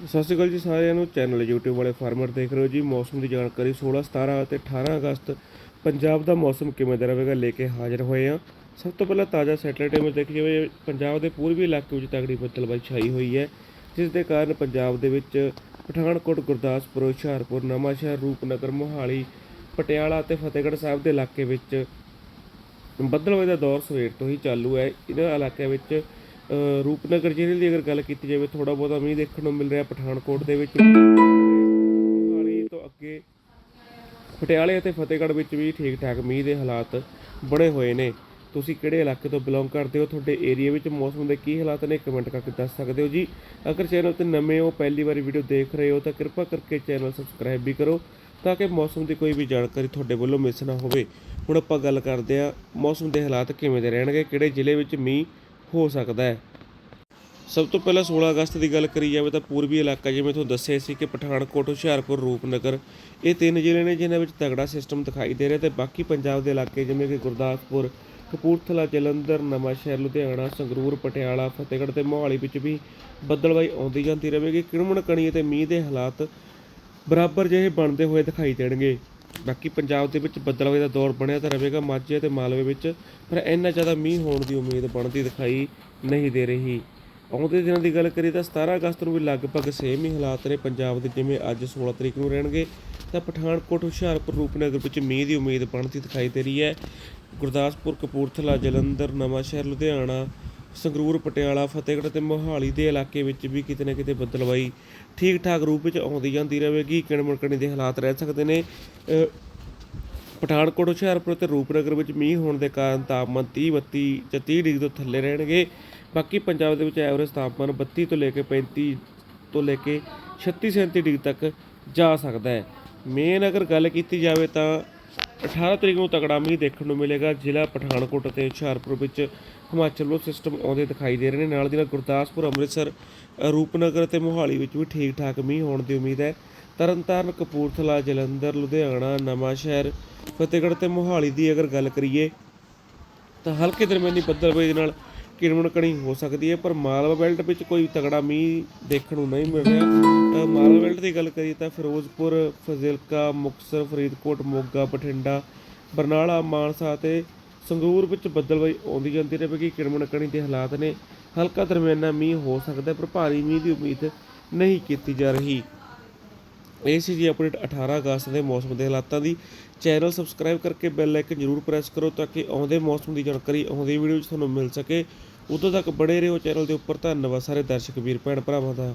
ਸਤਿ ਸ਼੍ਰੀ ਅਕਾਲ ਜੀ ਸਾਰਿਆਂ ਨੂੰ। ਚੈਨਲ YouTube ਵਾਲੇ ਫਾਰਮਰ ਦੇਖ ਰਹੇ ਹੋ ਜੀ। ਮੌਸਮ ਦੀ ਜਾਣਕਾਰੀ 16 17 ਅਤੇ 18 ਅਗਸਤ ਪੰਜਾਬ ਦਾ ਮੌਸਮ ਕਿਵੇਂ ਦਾ ਰਹੇਗਾ ਲੈ ਕੇ ਹਾਜ਼ਰ ਹੋਏ ਹਾਂ। ਸਭ ਤੋਂ ਪਹਿਲਾਂ ਤਾਜ਼ਾ ਸੈਟੇਲਾਈਟ ਇਮੇਜ ਦੇਖੀ ਜਾਵੇ ਪੰਜਾਬ ਦੇ ਪੂਰਬੀ ਇਲਾਕੇ ਵਿੱਚ ਤਗੜੀ ਬੱਦਲਬਾਈ ਛਾਈ ਹੋਈ ਹੈ, ਜਿਸ ਦੇ ਕਾਰਨ ਪੰਜਾਬ ਦੇ ਵਿੱਚ ਪਠਾਨਕੋਟ, ਗੁਰਦਾਸਪੁਰ, ਹੁਸ਼ਿਆਰਪੁਰ, ਨਵਾਂਸ਼ਹਿਰ, ਰੂਪਨਗਰ, ਮੋਹਾਲੀ, ਪਟਿਆਲਾ ਅਤੇ ਫਤਿਹਗੜ੍ਹ ਸਾਹਿਬ ਦੇ ਇਲਾਕੇ ਵਿੱਚ ਬੱਦਲਵਾਈ ਦਾ ਦੌਰ ਸਵੇਰ ਤੋਂ ਹੀ ਚਾਲੂ ਹੈ। ਇਹਨਾਂ ਇਲਾਕਿਆਂ ਵਿੱਚ ਰੂਪਨਗਰ ਜ਼ਿਲ੍ਹੇ ਦੀ ਅਗਰ ਗੱਲ ਕੀਤੀ ਜਾਵੇ ਥੋੜਾ ਬਹੁਤਾ ਮੀਂਹ ਦੇਖਣ ਨੂੰ ਮਿਲ ਰਿਹਾ ਪਠਾਨਕੋਟ ਦੇ ਵਿੱਚ। ਮੋਹਾਲੀ ਤੋਂ ਅੱਗੇ ਪਟਿਆਲੇ ਅਤੇ ਫਤਿਹਗੜ੍ਹ ਵਿੱਚ ਵੀ ਠੀਕ ਠਾਕ ਮੀਂਹ ਦੇ ਹਾਲਾਤ ਬਣੇ ਹੋਏ ਨੇ। ਤੁਸੀਂ ਕਿਹੜੇ ਇਲਾਕੇ ਤੋਂ ਬਿਲੋਂਗ ਕਰਦੇ ਹੋ? ਤੁਹਾਡੇ ਏਰੀਆ ਵਿੱਚ ਮੌਸਮ ਦੇ ਕੀ ਹਾਲਾਤ ਨੇ? ਕਮੈਂਟ ਕਰਕੇ ਦੱਸ ਸਕਦੇ ਹੋ ਜੀ। ਅਗਰ ਚੈਨਲ ਤੇ ਨਵੇਂ ਹੋ, ਪਹਿਲੀ ਵਾਰੀ ਵੀਡੀਓ ਦੇਖ ਰਹੇ ਹੋ, ਤਾਂ ਕਿਰਪਾ ਕਰਕੇ ਚੈਨਲ ਸਬਸਕ੍ਰਾਈਬ ਵੀ ਕਰੋ ਤਾਂ ਕਿ ਮੌਸਮ ਦੀ ਕੋਈ ਵੀ ਜਾਣਕਾਰੀ ਤੁਹਾਡੇ ਵੱਲੋਂ ਮਿਸ ਨਾ ਹੋਵੇ। ਹੁਣ ਆਪਾਂ ਗੱਲ ਕਰਦੇ ਹਾਂ ਮੌਸਮ ਦੇ ਹਾਲਾਤ ਕਿਵੇਂ ਦੇ ਰਹਿਣਗੇ, ਕਿਹੜੇ ਜ਼ਿਲ੍ਹੇ ਵਿੱਚ ਮੀਂਹ ਹੋ ਸਕਦਾ ਹੈ। ਸਭ ਤੋਂ ਪਹਿਲਾਂ 16 ਅਗਸਤ ਦੀ ਗੱਲ ਕਰੀ ਜਾਵੇ ਤਾਂ ਪੂਰਬੀ ਇਲਾਕਾ ਜਿਵੇਂ ਤੁਹਾਨੂੰ ਦੱਸਿਆ ਸੀ ਕਿ ਪਠਾਨਕੋਟ, ਹੁਸ਼ਿਆਰਪੁਰ, ਰੂਪਨਗਰ ਇਹ ਤਿੰਨ ਜ਼ਿਲ੍ਹੇ ਨੇ ਜਿਨ੍ਹਾਂ ਵਿੱਚ ਤਗੜਾ ਸਿਸਟਮ ਦਿਖਾਈ ਦੇ ਰਿਹਾ ਤੇ ਬਾਕੀ ਪੰਜਾਬ ਦੇ ਇਲਾਕੇ ਜਿਵੇਂ ਕਿ ਗੁਰਦਾਸਪੁਰ, ਕਪੂਰਥਲਾ, ਜਲੰਧਰ, ਨਵਾਂਸ਼ਹਿਰ, ਲੁਧਿਆਣਾ, ਸੰਗਰੂਰ, ਪਟਿਆਲਾ, ਫਤਿਹਗੜ੍ਹ ਤੇ ਮੋਹਾਲੀ ਵਿੱਚ ਵੀ ਬੱਦਲਬਾਈ ਆਉਂਦੀ ਜਾਂਦੀ ਰਹੇਗੀ। ਕਿਣਮਣ ਕਣੀ ਅਤੇ ਮੀਂਹ ਦੇ ਹਾਲਾਤ ਬਰਾਬਰ ਜਿਹੇ ਬਣਦੇ ਹੋਏ ਦਿਖਾਈ ਦੇਣਗੇ। ਬਾਕੀ ਪੰਜਾਬ ਦੇ ਵਿੱਚ ਬੱਦਲਬਾਈ ਦਾ ਦੌਰ ਬਣਿਆ ਤਾਂ ਰਹੇਗਾ ਮਾਝੇ ਤੇ ਮਾਲਵੇ ਵਿੱਚ, ਪਰ ਇੰਨਾ ਜ਼ਿਆਦਾ ਮੀਂਹ ਹੋਣ ਦੀ ਉਮੀਦ ਬਣਦੀ ਦਿਖਾਈ ਨਹੀਂ ਦੇ ਰਹੀ। ਆਉਂਦੇ ਦਿਨਾਂ ਦੀ ਗੱਲ ਕਰੀਏ ਤਾਂ 17 ਅਗਸਤ ਨੂੰ ਵੀ ਲਗਭਗ ਸੇਮ ਹੀ ਹਾਲਾਤ ਨੇ ਪੰਜਾਬ ਦੇ, ਜਿਵੇਂ ਅੱਜ 16 ਤਰੀਕ ਨੂੰ ਰਹਿਣਗੇ। ਤਾਂ ਪਠਾਨਕੋਟ, ਹੁਸ਼ਿਆਰਪੁਰ, ਰੂਪਨਗਰ ਵਿੱਚ ਮੀਂਹ ਦੀ ਉਮੀਦ ਬਣਦੀ ਦਿਖਾਈ ਦੇ ਰਹੀ ਹੈ। ਗੁਰਦਾਸਪੁਰ, ਕਪੂਰਥਲਾ, ਜਲੰਧਰ, ਨਵਾਂਸ਼ਹਿਰ, ਲੁਧਿਆਣਾ ਸੰਗਰੂਰ, ਪਟਿਆਲਾ, ਫਤਿਹਗੜ੍ਹ ਤੇ ਮੋਹਾਲੀ ਦੇ ਇਲਾਕੇ ਵਿੱਚ ਵੀ ਕਿਤੇ ਨਾ ਕਿਤੇ ਬੱਦਲਵਾਈ ਠੀਕ ਠਾਕ ਰੂਪ ਵਿੱਚ ਆਉਂਦੀ ਜਾਂਦੀ ਰਹੇਗੀ। ਕਿਣਮਣਕਣੀ ਦੇ ਹਾਲਾਤ ਰਹਿ ਸਕਦੇ ਨੇ। ਪਠਾਨਕੋਟ, ਹੁਸ਼ਿਆਰਪੁਰ ਤੇ ਰੂਪਨਗਰ ਵਿੱਚ ਮੀਂਹ ਹੋਣ ਦੇ ਕਾਰਨ ਤਾਪਮਾਨ 30 32 ਜਾਂ 30 ਡਿਗਰੀ ਤੋਂ ਥੱਲੇ ਰਹਿਣਗੇ। ਬਾਕੀ ਪੰਜਾਬ ਦੇ ਵਿੱਚ ਐਵਰੇਜ ਤਾਪਮਾਨ 32 ਤੋਂ ਲੈ ਕੇ 35 ਤੋਂ ਲੈ ਕੇ 36 37 ਡਿਗਰੀ ਤੱਕ ਜਾ ਸਕਦਾ ਹੈ। ਮੇਨ ਅਗਰ ਗੱਲ ਕੀਤੀ ਜਾਵੇ ਤਾਂ 18 ਤਰੀਕ ਨੂੰ ਤਕੜਾ ਮੀਂਹ ਦੇਖਣ ਨੂੰ ਮਿਲੇਗਾ। ਜ਼ਿਲ੍ਹਾ ਪਠਾਨਕੋਟ ਅਤੇ ਹੁਸ਼ਿਆਰਪੁਰ ਵਿੱਚ ਹਿਮਾਚਲ ਵੱਲੋਂ ਸਿਸਟਮ ਆਉਂਦੇ ਦਿਖਾਈ ਦੇ ਰਹੇ ਨੇ। ਨਾਲ ਦੀ ਨਾਲ ਗੁਰਦਾਸਪੁਰ, ਅੰਮ੍ਰਿਤਸਰ, ਰੂਪਨਗਰ ਅਤੇ ਮੋਹਾਲੀ ਵਿੱਚ ਵੀ ਠੀਕ ਠਾਕ ਮੀਂਹ ਹੋਣ ਦੀ ਉਮੀਦ ਹੈ। ਤਰਨਤਾਰਨ, ਕਪੂਰਥਲਾ, ਜਲੰਧਰ, ਲੁਧਿਆਣਾ, ਨਵਾਂਸ਼ਹਿਰ, ਫਤਿਹਗੜ੍ਹ ਤੇ ਮੋਹਾਲੀ ਦੀ ਅਗਰ ਗੱਲ ਕਰੀਏ ਤਾਂ ਹਲਕੇ ਦਰਮਿਆਨੀ ਬੱਦਲਬਾਈ ਦੇ ਨਾਲ ਕਿਰਮਣ ਕਣੀ ਹੋ ਸਕਦੀ ਹੈ, ਪਰ ਮਾਲਵਾ ਬੈਲਟ ਵਿੱਚ ਕੋਈ ਤਗੜਾ ਮੀਂਹ ਦੇਖਣ ਨੂੰ ਨਹੀਂ ਮਿਲ ਰਿਹਾ। ਮਾਲਵਾ ਬੈਲਟ ਦੀ ਗੱਲ ਕਰੀਏ ਤਾਂ ਫਿਰੋਜ਼ਪੁਰ, ਫਜ਼ਿਲਕਾ, ਮੁਕਤਸਰ, ਫਰੀਦਕੋਟ, ਮੋਗਾ, ਬਠਿੰਡਾ, ਬਰਨਾਲਾ, ਮਾਨਸਾ ਅਤੇ ਸੰਗਰੂਰ ਵਿੱਚ ਬੱਦਲਬਾਈ ਆਉਂਦੀ ਜਾਂਦੀ ਰਹੇਗੀ ਕਿਰਮਣ ਕਣੀ ਦੇ ਹਾਲਾਤ ਨੇ। ਹਲਕਾ ਦਰਮਿਆਨਾ ਮੀਂਹ ਹੋ ਸਕਦਾ ਪਰ ਭਾਰੀ ਮੀਂਹ ਦੀ ਉਮੀਦ ਨਹੀਂ ਕੀਤੀ ਜਾ ਰਹੀ। ਇਹ ਸੀ ਜੀ ਅਪਡੇਟ 18 ਅਗਸਤ ਦੇ ਮੌਸਮ ਦੇ ਹਾਲਾਤਾਂ ਦੀ। ਚੈਨਲ ਸਬਸਕ੍ਰਾਈਬ ਕਰਕੇ ਬੈਲ ਆਈਕਨ ਜਰੂਰ ਪ੍ਰੈਸ ਕਰੋ ਤਾਂ ਕਿ ਆਉਂਦੇ ਮੌਸਮ ਦੀ ਜਾਣਕਾਰੀ, ਆਉਂਦੀ ਵੀਡੀਓ ਵਿੱਚ ਤੁਹਾਨੂੰ ਮਿਲ ਸਕੇ। ਉਦੋਂ ਤੱਕ ਬੜੇ ਰਹੋ ਚੈਨਲ ਦੇ ਉੱਪਰ। ਧੰਨਵਾਦ ਸਾਰੇ ਦਰਸ਼ਕ, ਵੀਰ, ਭੈਣ, ਭਰਾਵਾਂ ਦਾ।